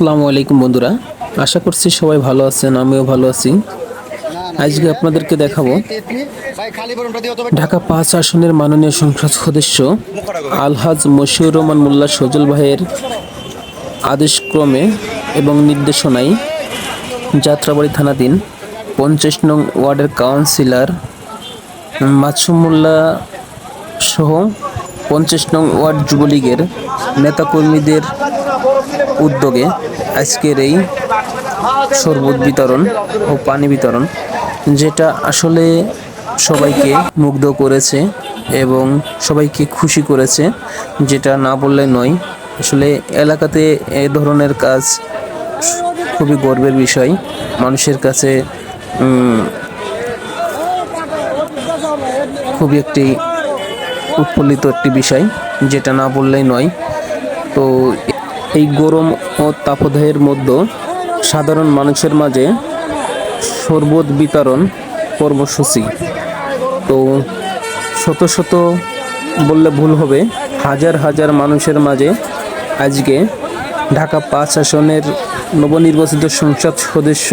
আসসালামু আলাইকুম বন্ধুরা। আশা করছি সবাই ভালো আছেন, আমিও ভালো আছি। আজকে আপনাদেরকে দেখাবো ঢাকা পাঁচ আসনের মাননীয় সংসদ সদস্য আলহাজ মশিউর রহমান মোল্লা সজল ভাইয়ের আদেশক্রমে এবং নির্দেশনায় যাত্রাবাড়ি থানাধীন পঞ্চাশ নং ওয়ার্ডের কাউন্সিলর মাসুম মোল্লা সহ পঞ্চাশ নং ওয়ার্ড যুবলীগের নেতাকর্মীদের উদ্যোগে আজকের এই শরবত বিতরণ ও পানি বিতরণ, যেটা আসলে সবাইকে মুগ্ধ করেছে এবং সবাইকে খুশি করেছে, যেটা না বললে নয়। আসলে এলাকাতে এ ধরনের কাজ খুবই গর্বের বিষয়। মানুষের কাছে খুবই একটি উৎফুল্লিত একটি বিষয়, যেটা না বললেই নয়। তো এই গরম ও তাপদাহের মধ্যে সাধারণ মানুষের মাঝে শরবত বিতরণ কর্মসূচি। তো শত শত বললে ভুল হবে, হাজার হাজার মানুষের মাঝে আজকে ঢাকা পাঁচ আসনের নবনির্বাচিত সংসদ সদস্য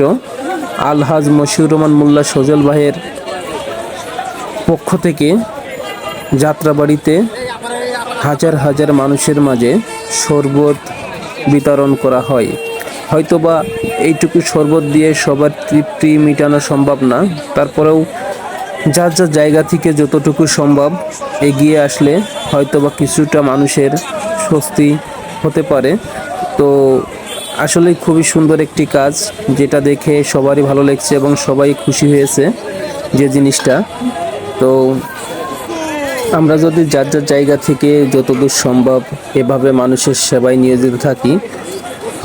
আলহাজ মশিউর রহমান মোল্লা সজল ভাইয়ের পক্ষ থেকে যাত্রাবাড়িতে হাজার হাজার মানুষের মাঝে শরবত বিতরণ করা হয়। হয়তোবা এইটুকু শরবত দিয়ে সবার তৃপ্তি মেটানো সম্ভব না। তারপরেও যার যার জায়গা থেকে যতটুকু সম্ভব এগিয়ে আসলে হয়তোবা কিছুটা মানুষের স্বস্তি হতে পারে। তো আসলে খুবই সুন্দর একটি কাজ যেটা দেখে সবারই ভালো লাগছে এবং সবাই খুশি হয়েছে যে জিনিসটা। তো আমরা যদি যার যার জায়গা থেকে যতদূর সম্ভব এভাবে মানুষের সেবায় নিয়োজিত থাকি,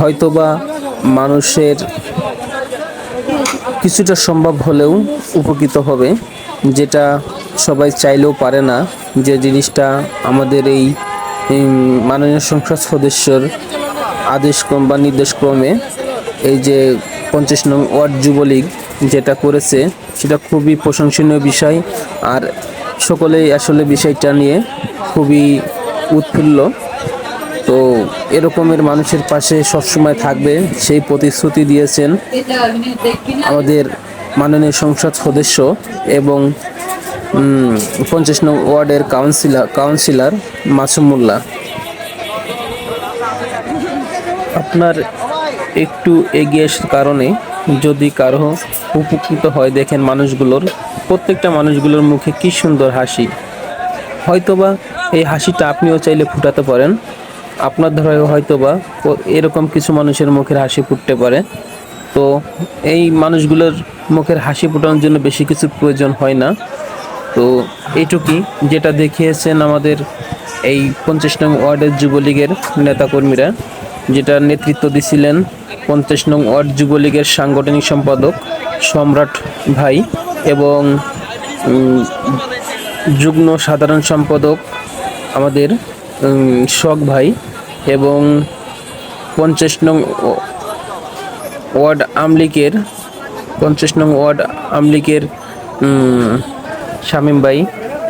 হয়তোবা মানুষের কিছুটা সম্ভব হলেও উপকৃত হবে, যেটা সবাই চাইলেও পারে না যে জিনিসটা আমাদের এই মাননীয় সংসদ সদস্যর আদেশক্রম বা নির্দেশক্রমে এই যে পঞ্চাশ নং ওয়ার্ড যুবলীগ যেটা করেছে, সেটা খুবই প্রশংসনীয় বিষয়। আর সকলেই আসলে বিষয়টা নিয়ে খুবই উৎফুল্ল। তো এরকমের মানুষের পাশে সবসময় থাকবে, সেই প্রতিশ্রুতি দিয়েছেন আমাদের মাননীয় সংসদ সদস্য এবং পঞ্চাশ নং ওয়ার্ডের কাউন্সিলর কাউন্সিলর মাসুম মোল্লা। আপনার একটু এগিয়ে আসার কারণে যদি কারও উপকৃত হয় দেখেন মানুষগুলোর প্রত্যেকটা মানুষগুলোর মুখে কি সুন্দর হাসি। হয়তোবা এই হাসিটা আপনিও চাইলে ফুটাতে পারেন। আপনার ধরে হয়তোবা এরকম কিছু মানুষের মুখের হাসি ফুটতে পারে। তো এই মানুষগুলোর মুখের হাসি ফোটানোর জন্য বেশি কিছু প্রয়োজন হয় না। তো এইটুকুই যেটা দেখিয়েছেন আমাদের এই পঞ্চাশ নং ওয়ার্ডের যুবলীগের নেতাকর্মীরা, যেটা নেতৃত্ব দিছিলেন পঞ্চাশ নং ওয়ার্ড যুবলীগের সাংগঠনিক সম্পাদক সম্রাট ভাই। এবং যুগ্ম সাধারণ সম্পাদক আমাদের শখ ভাই এবং পঞ্চাশ নং ওয়ার্ড আমলিকের, পঞ্চাশ নং ওয়ার্ড আমলিকের শামীম ভাই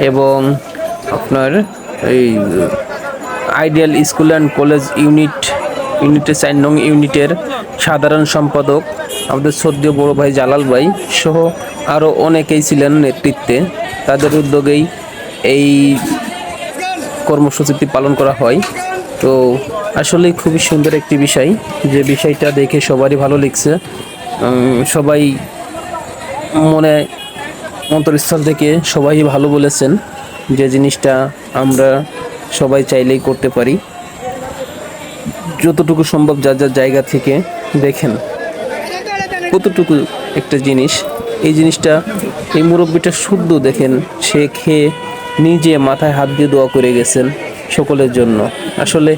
এবং আপনার এই, ideal school and college unit, ইউনিটের চার নং ইউনিটের সাধারণ সম্পাদক আমাদের সদ্য বড় ভাই জালাল ভাই সহ আরও অনেকেই ছিলেন নেতৃত্বে। তাদের উদ্যোগেই এই কর্মসূচিটি পালন করা হয়। তো আসলে খুবই সুন্দর একটি বিষয় যে বিষয়টা দেখে সবারই ভালো লাগছে। সবাই মনে অন্তরস্থল থেকে সবাই ভালো বলেছেন যে জিনিসটা আমরা সবাই চাইলেই করতে পারি। যতটুকু সম্ভব যার যার জায়গা থেকে দেখেন। কতটুকু একটা জিনিস? এই জিনিসটা এই মুরব্বীটা শুদ্ধ দেখেন, সে খেয়ে নিজে মাথায় হাত দিয়ে দোয়া করে গেছেন সকলের জন্য। আসলে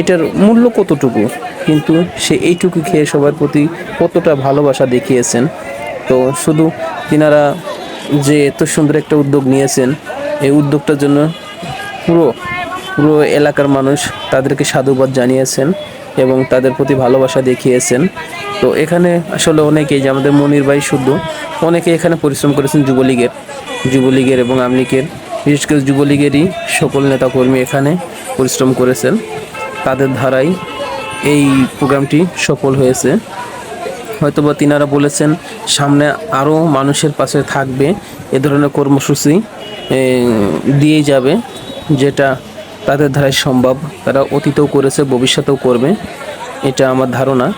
এটার মূল্য কতটুকু? কিন্তু সে এইটুকু খেয়ে সবার প্রতি কতটা ভালোবাসা দেখিয়েছেন। তো শুধু তিনারা যে এত সুন্দর একটা উদ্যোগ নিয়েছেন, এই উদ্যোগটার জন্য পুরো পুরো এলাকার মানুষ তাদেরকে সাধুবাদ জানিয়েছেন এবং তাদের প্রতি ভালোবাসা দেখিয়েছেন। তো এখানে আসলে অনেকেই যে আমাদের মনির ভাই শুদ্ধ, অনেকে এখানে পরিশ্রম করেছেন যুবলীগের যুবলীগের এবং আমলিগের। বিশেষ করে যুবলীগেরই সকল নেতাকর্মী এখানে পরিশ্রম করেছেন। তাদের ধারাই এই প্রোগ্রামটি সফল হয়েছে। হয়তোবা তিনারা বলেছেন, সামনে আরও মানুষের পাশে থাকবে, এ ধরনের কর্মসূচি দিয়ে যাবে, যেটা তাদের ধারায় সম্ভব। তারা অতীতেও করেছে, ভবিষ্যতেও করবে, এটা আমার ধারণা।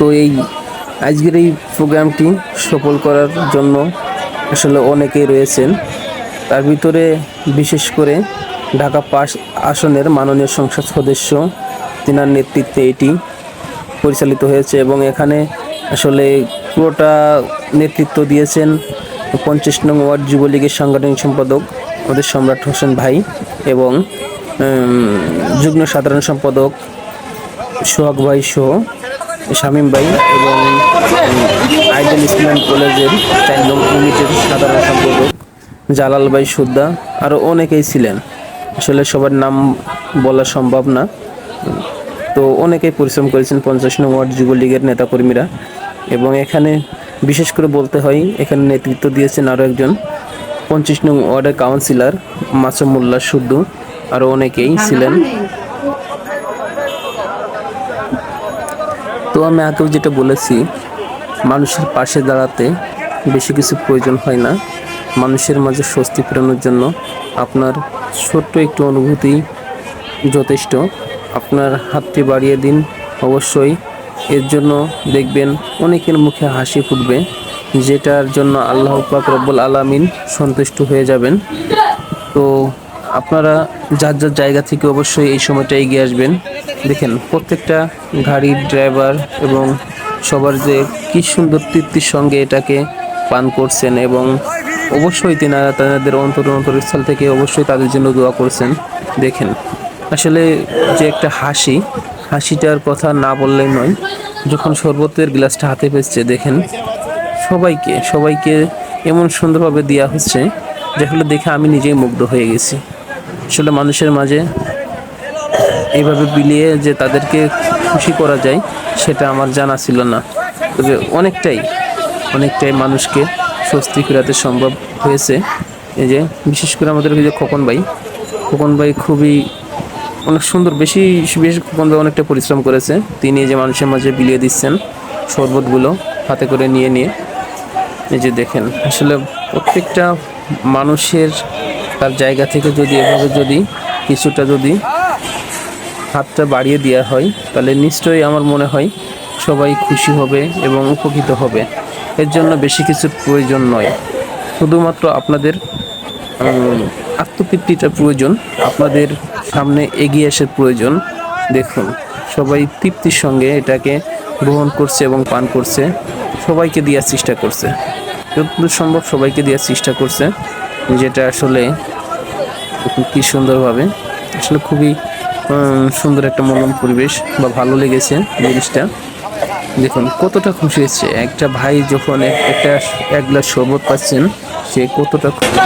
তো এই আজকের এই প্রোগ্রামটি সফল করার জন্য আসলে অনেকেই রয়েছেন। তার ভিতরে বিশেষ করে ঢাকা পাস আসনের মাননীয় সংসদ সদস্য, তিনার নেতৃত্বে এটি পরিচালিত হয়েছে এবং এখানে আসলে পুরোটা নেতৃত্ব দিয়েছেন পঞ্চাশ নং ওয়ার্ড যুবলীগের সাংগঠনিক সম্পাদক আমাদের সম্রাট হোসেন ভাই এবং যুগ্ম সাধারণ সম্পাদক সোহাগ ভাই সহ শামীম ভাই এবং আইডেল ইসলাম কলেজের নং ইউনিটের সাধারণ সম্পাদক জালাল ভাই সুদ্দা আরও অনেকেই ছিলেন। আসলে সবার নাম বলা সম্ভব না। তো অনেকেই পরিশ্রম করেছেন পঞ্চাশ নং ওয়ার্ড যুবলীগের নেতাকর্মীরা এবং এখানে বিশেষ করে বলতে হয়, এখানে নেতৃত্ব দিয়েছেন আরও একজন পঞ্চাশ নং ওয়ার্ডের কাউন্সিলর মাসুমুল্লাহ সুদ্দু। আরও অনেকেই ছিলেন। আমি আগেও যেটা বলেছি, মানুষের পাশে দাঁড়াতে বেশি কিছু প্রয়োজন হয় না। মানুষের মাঝে স্বস্তি ফেরানোর জন্য আপনার ছোট্ট একটু অনুভূতি যথেষ্ট। আপনার হাতটি বাড়িয়ে দিন, অবশ্যই। এর জন্য দেখবেন অনেকের মুখে হাসি ফুটবে, যেটার জন্য আল্লাহ পাক রব্বুল আলামিন সন্তুষ্ট হয়ে যাবেন। তো আপনারা যার যার জায়গা থেকে অবশ্যই এই সময়টা এগিয়ে আসবেন। দেখেন, প্রত্যেকটা গাড়ির ড্রাইভার এবং সবার যে কি সুন্দর তৃপ্তির সঙ্গে এটাকে পান করছেন এবং অবশ্যই তেনারা তাদের অন্তর অন্তরস্থল থেকে অবশ্যই তাদের জন্য দোয়া করছেন। দেখেন, আসলে যে একটা হাসি, হাসিটার কথা না বললেই নয়, যখন শরবতের গ্লাসটা হাতে পেয়েছে দেখেন, সবাইকে সবাইকে এমন সুন্দরভাবে দেওয়া হচ্ছে যেগুলো দেখে আমি নিজেই মুগ্ধ হয়ে গেছি। আসলে মানুষের মাঝে এইভাবে বিলিয়ে যে তাদেরকে খুশি করা যায়, সেটা আমার জানা ছিল না। তবে অনেকটাই অনেকটাই মানুষকে স্বস্তি ফেরাতে সম্ভব হয়েছে। এই যে, বিশেষ করে আমাদের যে খোকন ভাই খোকন ভাই খুবই অনেক সুন্দর, বেশি বেশি খোকন ভাই অনেকটা পরিশ্রম করেছে। তিনি যে মানুষের মাঝে বিলিয়ে দিচ্ছেন শরবতগুলো হাতে করে নিয়ে নিয়ে। এই যে দেখেন, আসলে প্রত্যেকটা মানুষের তার জায়গা থেকে যদি এভাবে যদি, কিছুটা যদি হাতটা বাড়িয়ে দেওয়া হয়, তাহলে নিশ্চয়ই আমার মনে হয় সবাই খুশি হবে এবং উপকৃত হবে। এর জন্য বেশি কিছুর প্রয়োজন নয়। শুধুমাত্র আপনাদের আত্মতৃপ্তিটা প্রয়োজন, আপনাদের সামনে এগিয়ে আসার প্রয়োজন। দেখুন, সবাই তৃপ্তির সঙ্গে এটাকে গ্রহণ করছে এবং পান করছে। সবাইকে দেওয়ার চেষ্টা করছে। যতদূর সম্ভব সবাইকে দেওয়ার চেষ্টা করছে। যেটা আসলে কি সুন্দরভাবে, আসলে খুবই সুন্দর একটা মনোরম পরিবেশ বা ভালো লেগেছে জিনিসটা। দেখুন, কতটা খুশি হচ্ছে একটা ভাই যখন একটা এক গ্লাস শরবত পাচ্ছেন, সে কতটা খুশি।